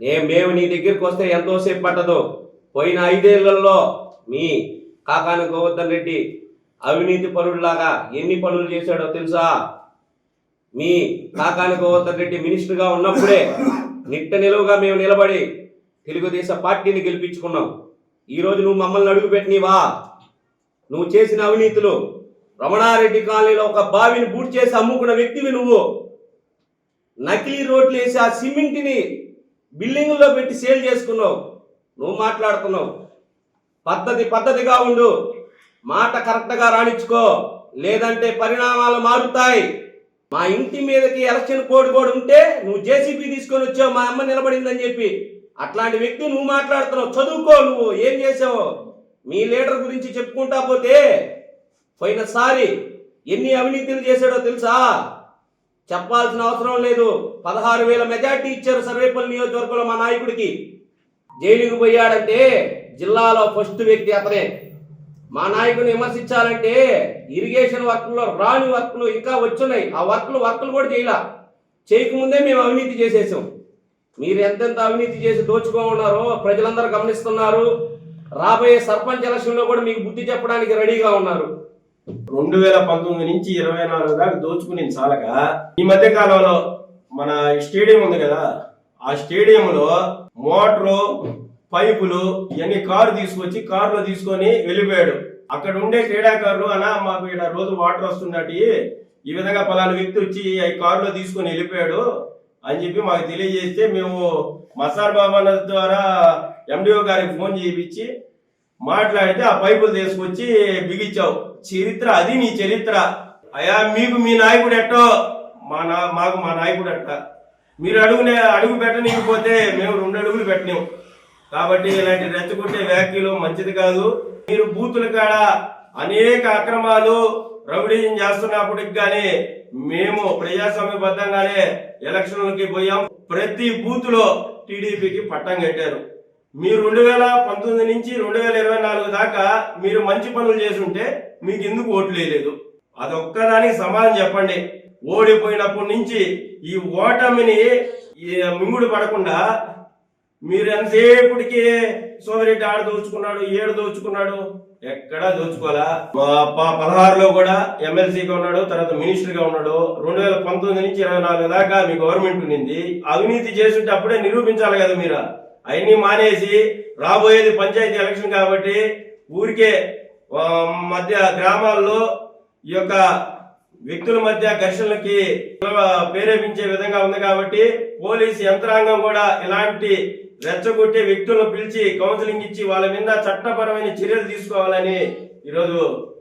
నే మేము నీ దగ్గరికి వస్తే ఎంతోసేపు పట్టదు. పోయిన ఐదేళ్ళలో మీ కాకాన గోవర్ధన్ రెడ్డి అవినీతి పరుడులాగా ఎన్ని పనులు చేశాడో తెలుసా? మీ కాకాని గోవర్ధన్ రెడ్డి మినిస్టర్గా ఉన్నప్పుడే నిట్ట నిలువుగా మేము నిలబడి తెలుగుదేశం పార్టీని గెలిపించుకున్నాం. ఈరోజు నువ్వు మమ్మల్ని అడుగుపెట్టినవా నువ్వు చేసిన అవినీతులు రమణారెడ్డి కాలనీలో ఒక బావిని బూట్ చేసి అమ్ముకున్న వ్యక్తివి నువ్వు. నకిలీ రోడ్లు వేసి ఆ సిమెంట్ని బిల్డింగుల్లో పెట్టి సేల్ చేసుకున్నావు. నువ్వు మాట్లాడుతున్నావు. పద్ధతి పద్ధతిగా ఉండు. మాట కరెక్ట్గా రాణించుకో. లేదంటే పరిణామాలు మారుతాయి. మా ఇంటి మీదకి ఎలక్షన్ కోడ్ కూడా ఉంటే నువ్వు జేసీబీ తీసుకొని వచ్చావు మా అమ్మ నిలబడిందని చెప్పి. అట్లాంటి వ్యక్తి నువ్వు మాట్లాడుతున్నావు. చదువుకో నువ్వు. ఏం చేసావు? మీ లీడర్ గురించి చెప్పుకుంటా పోతే పోయినసారి ఎన్ని అవినీతులు చేశాడో తెలుసా? చెప్పాల్సిన అవసరం లేదు. పదహారు వేల మెజార్టీ ఇచ్చారు సర్వేపల్లి నియోజకవర్గంలో మా నాయకుడికి. జైలుకు పోయాడంటే జిల్లాలో ఫస్ట్ వ్యక్తి అతనే. మా నాయకుని విమర్శించాలంటే ఇరిగేషన్ వర్క్లో రాని వర్క్లు ఇంకా వచ్చున్నాయి. ఆ వర్క్లు వర్క్లు కూడా చేయలా. చేయకముందే మేము అవినీతి చేసేసాం. మీరు ఎంతెంత అవినీతి చేసి దోచుకో ఉన్నారో ప్రజలందరూ గమనిస్తున్నారు. రాబోయే సర్పంచ్ ఎలక్షన్లో కూడా మీకు బుద్ధి చెప్పడానికి రెడీగా ఉన్నారు. రెండు వేల పంతొమ్మిది నుంచి ఇరవై నాలుగు దాకా దోచుకుని చాలగా. ఈ మధ్య కాలంలో మన స్టేడియం ఉంది కదా ఆ స్టేడియంలో మోటారు పైపులు ఇవన్నీ కారు తీసుకొచ్చి కారులో తీసుకొని వెళ్ళిపోయాడు. అక్కడ ఉండే క్రీడాకారులు అనా మాకు ఇక్కడ రోజు వాటర్ వస్తున్నట్టు ఈ విధంగా పలానా వ్యక్తి వచ్చి ఈ కారులో తీసుకొని వెళ్ళిపోయాడు అని చెప్పి మాకు తెలియజేస్తే మేము మసార్ బాబా ద్వారా ఎండిఓ గారికి ఫోన్ చేయించి మాట్లాడితే ఆ పైపులు తీసుకొచ్చి బిగించావు. చరిత్ర అది నీ చరిత్ర. అయా మీకు మీ నాయకుడు ఎట్టో? మా నా మాకు మా నాయకుడు ఎట్ట మీరు అడుగునే అడుగు పెట్టనీయకపోతే మేము రెండు అడుగులు పెట్టినాం. కాబట్టి ఇలాంటి రెచ్చగొట్టే వ్యాఖ్యలు మంచిది కాదు. మీరు బూతుల కాడ అనేక అక్రమాలు రౌడీజం చేస్తున్నప్పటికి కానీ మేము ప్రజాస్వామ్యబద్ధంగానే ఎలక్షన్లకి పోయాం. ప్రతి బూత్లో టీడీపీకి పట్టం కట్టారు. మీరు రెండు వేల పంతొమ్మిది నుంచి రెండు వేల ఇరవై నాలుగు దాకా మీరు మంచి పనులు చేసుంటే మీకు ఎందుకు ఓట్లు వేయలేదు? అదొక్కదానికి సమాధానం చెప్పండి. ఓడిపోయినప్పటి నుంచి ఈ ఓటమిని ఈ మింగుడు పడకుండా మీరు ఎంతసేపటికి సోమిరెడ్డి ఆడ దోచుకున్నాడు ఏడు దోచుకున్నాడు ఎక్కడా దోచుకోవాలా? మా ప- పదహారులో కూడా ఎమ్మెల్సీగా ఉన్నాడు తర్వాత మినిస్టర్గా ఉన్నాడు. రెండు వేల పంతొమ్మిది నుంచి ఇరవై నాలుగు దాకా మీ గవర్నమెంట్ ఉండింది. అవినీతి చేస్తుంటే అప్పుడే నిరూపించాలి కదా మీరు. అవన్నీ మానేసి రాబోయేది పంచాయతీ ఎలక్షన్ కాబట్టి ఊరికే మధ్య గ్రామాల్లో ఈ యొక్క వ్యక్తుల మధ్య ఘర్షణలకి ప్రేరేపించే విధంగా ఉంది కాబట్టి పోలీసు యంత్రాంగం కూడా ఇలాంటి రెచ్చగొట్టే వ్యక్తులను పిలిచి కౌన్సిలింగ్ ఇచ్చి వాళ్ళ మీద చట్టపరమైన చర్యలు తీసుకోవాలని ఈరోజు